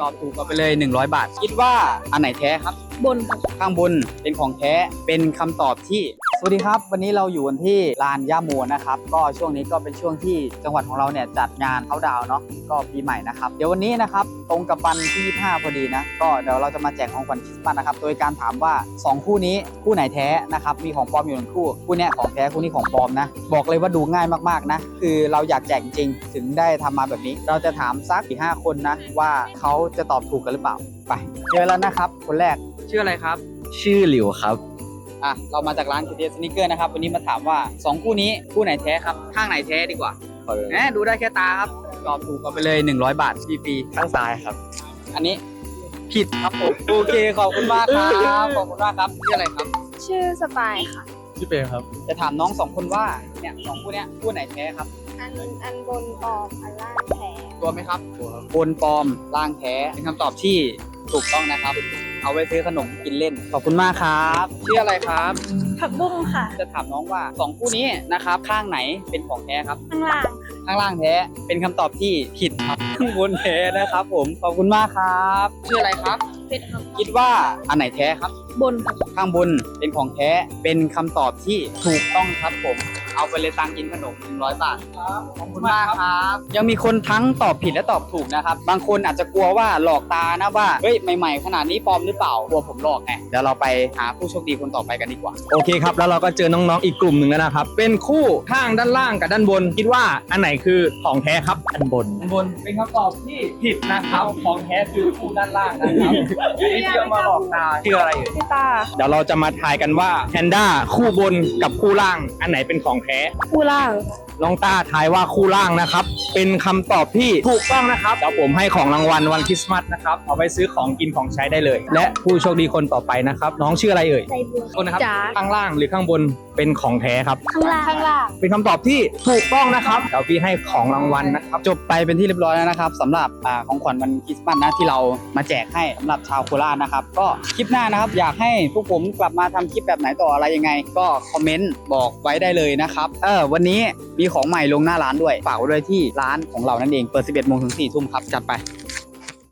ตอบถูกก็ไปเลย 100 บาท คิดว่าอันไหนแท้ครับ บนครับข้างบนเป็นของแท้เป็นคำตอบที่ สวัสดีครับ วันนี้เราอยู่กันที่ลานย่าโมนะครับ ก็ช่วงนี้ก็เป็นช่วงที่จังหวัดของเราเนี่ยจัดงานเขาดาวน์เนาะก็ปีใหม่นะครับ เดี๋ยววันนี้นะครับตรงกับวันที่ 25 พอดีนะ ก็เดี๋ยวเราจะมาแจกของขวัญคริสต์มาสนะครับ โดยการถามว่า 2 คู่นี้คู่ไหนแท้นะครับมีของปลอมอยู่หนึ่งคู่คู่เนี้ยของแท้คู่นี้ของปลอมนะ บอกเลยว่าดูง่ายมากๆนะคือเราอยากแจกจริงๆถึงได้ทำมาแบบนี้ เราจะถามสักสี่ห้าคนนะว่าเขาจะตอบถูกกันหรือเปล่าไปเจอแล้วนะครับ คนแรกชื่ออะไรครับ ชื่อหลิวครับ อะเรามาจากร้าน KTS Sneaker นะครับ วันนี้มาถามว่า 2 คู่นี้คู่ไหนแท้ครับ ข้างไหนแท้ดีกว่าแหมดูได้แค่ตาครับตอบถูกก็ไปเลย 100 บาทฟรีข้างซ้ายครับ ๆอันนี้ผิดครับผมโอเคขอบคุณมากครับขอบคุณมากครับชื่ออะไรครับ ชื่อสปายค่ะ ชื่อเปรมครับ จะถามน้องสองคนว่าเนี่ยสองคู่เนี้ยคู่ไหนแท้ครับ อันอันบนปลอมอันล่างแท้ตัวไหมครับบนปลอมล่างแท้เป็นคำตอบที่ถูกต้องนะครับ เอาไว้ซื้อขนมกินเล่น ขอบคุณมากครับชื่ออะไรครับผักบุ้งค่ะจะถามน้องว่าสองคู่นี้นะครับข้างไหนเป็นของแท้ครับ ข้างล่าง ข้างล่างแท้เป็นคำตอบที่ผิดครับข้างบนแท้นะครับ ผมขอบคุณมากครับชื่ออะไรครับ เป็นครับคิดว่าอันไหนแท้ครับ บนครับข้างบนเป็นของแท้เป็นคำตอบที่ถูกต้องครับผม เอาไปเลยตังค์กินขนม100 บาทขอบคุณมากครับ ยังมีคนทั้งตอบผิดและตอบถูกนะครับ บางคนอาจจะกลัวว่าหลอกตานะว่า เฮ้ย ใหม่ๆ ขนาดนี้ปลอมหรือเปล่ากลัวผมหลอกไงเดี๋ยวเราไปหาผู้โชคดีคนต่อไปกันดีกว่า โอเคครับ แล้วเราก็เจอน้องๆอีกกลุ่มหนึ่งแล้วนะครับ เป็นคู่ข้างด้านล่างกับด้านบน คิดว่าอันไหนคือของแท้ครับอันบนด้านบนเป็นคำตอบที่ผิดนะครับ ของแท้คือคู่ด้านล่างนะครับไม่เชื่อมาหลอกตาชื่ออะไรเอ่ยพี่ตา เดี๋ยวเราจะมาทายกันว่าแพนด้าคู่บนกับคู่ล่างอันไหนเป็นของแท้คู่ล่าง น้องต้าทายว่าคู่ล่างนะครับ เป็นคำตอบที่ถูกต้องนะครับเดี๋ยวผมให้ของรางวัลวันคริสต์มาสนะครับ เอาไปซื้อของกินของใช้ได้เลย และผู้โชคดีคนต่อไปนะครับ น้องชื่ออะไรเอ่ยใจบัวคนนะครับจ๋า ข้างล่างหรือข้างบนเป็นของแท้ครับ ข้างล่าง ข้างล่าง เป็นคำตอบที่ถูกต้องนะครับเดี๋ยวพี่ให้ของรางวัลนะครับ จบไปเป็นที่เรียบร้อยแล้วนะครับสำหรับอาของขวัญวันคริสต์มาสนะที่เรามาแจกให้สำหรับชาวโคราชนะครับ ก็คลิปหน้านะครับ อยากให้พวกผมกลับมาทำคลิปแบบไหนต่ออะไรยังไง ก็คอมเมนต์บอกไว้ได้เลยนะครับ เออวันนี้มีของใหม่ลงหน้าร้านด้วยฝากไว้ด้วยที่ร้านของเรานั่นเองเปิด 11โมงถึง4ทุ่มครับจัดไป